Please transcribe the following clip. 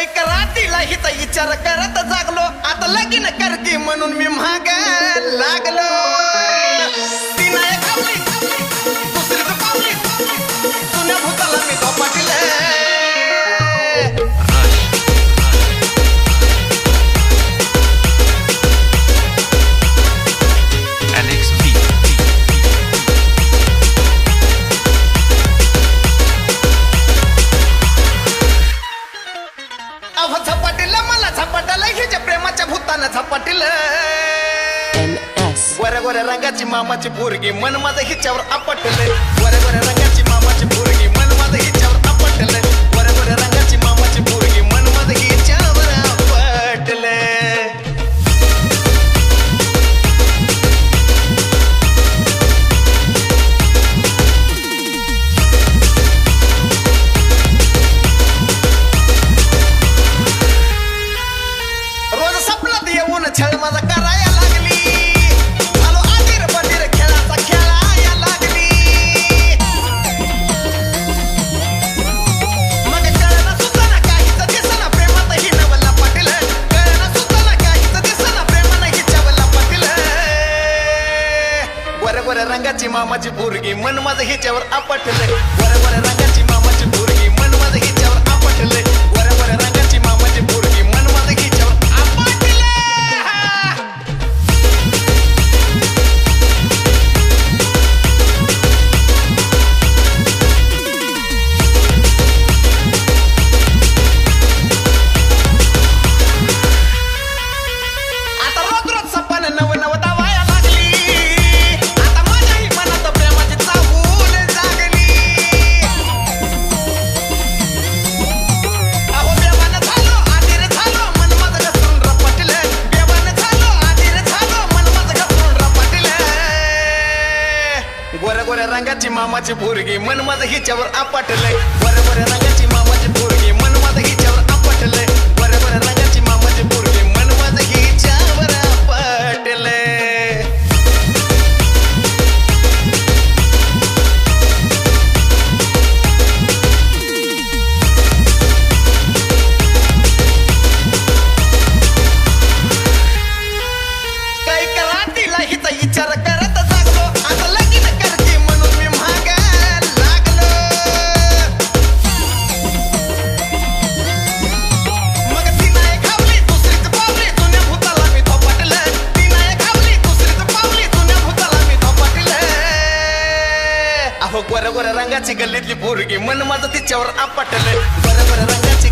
काय करा तिला हिचा विचार करत जागलो. आता लगीन करते म्हणून मी माग लागलो. कानाचा पाटील गोऱ्या गोऱ्या मामाची पोरगी मन माझं हिच्यावर आपटले. गोऱ्या गोऱ्या रंगाची रंगाची मामाची पोरगी मन माझं हिच्यावर आपटलंय. वर वर रंगाची सांगाची मामाची पोरगी. मन माझं हिच्यावर आपटलंय. गोर गोर रंगाची गल्लीतली पोरगी. मन माझं तिच्यावर आपटलं. गोर गोर रंगाची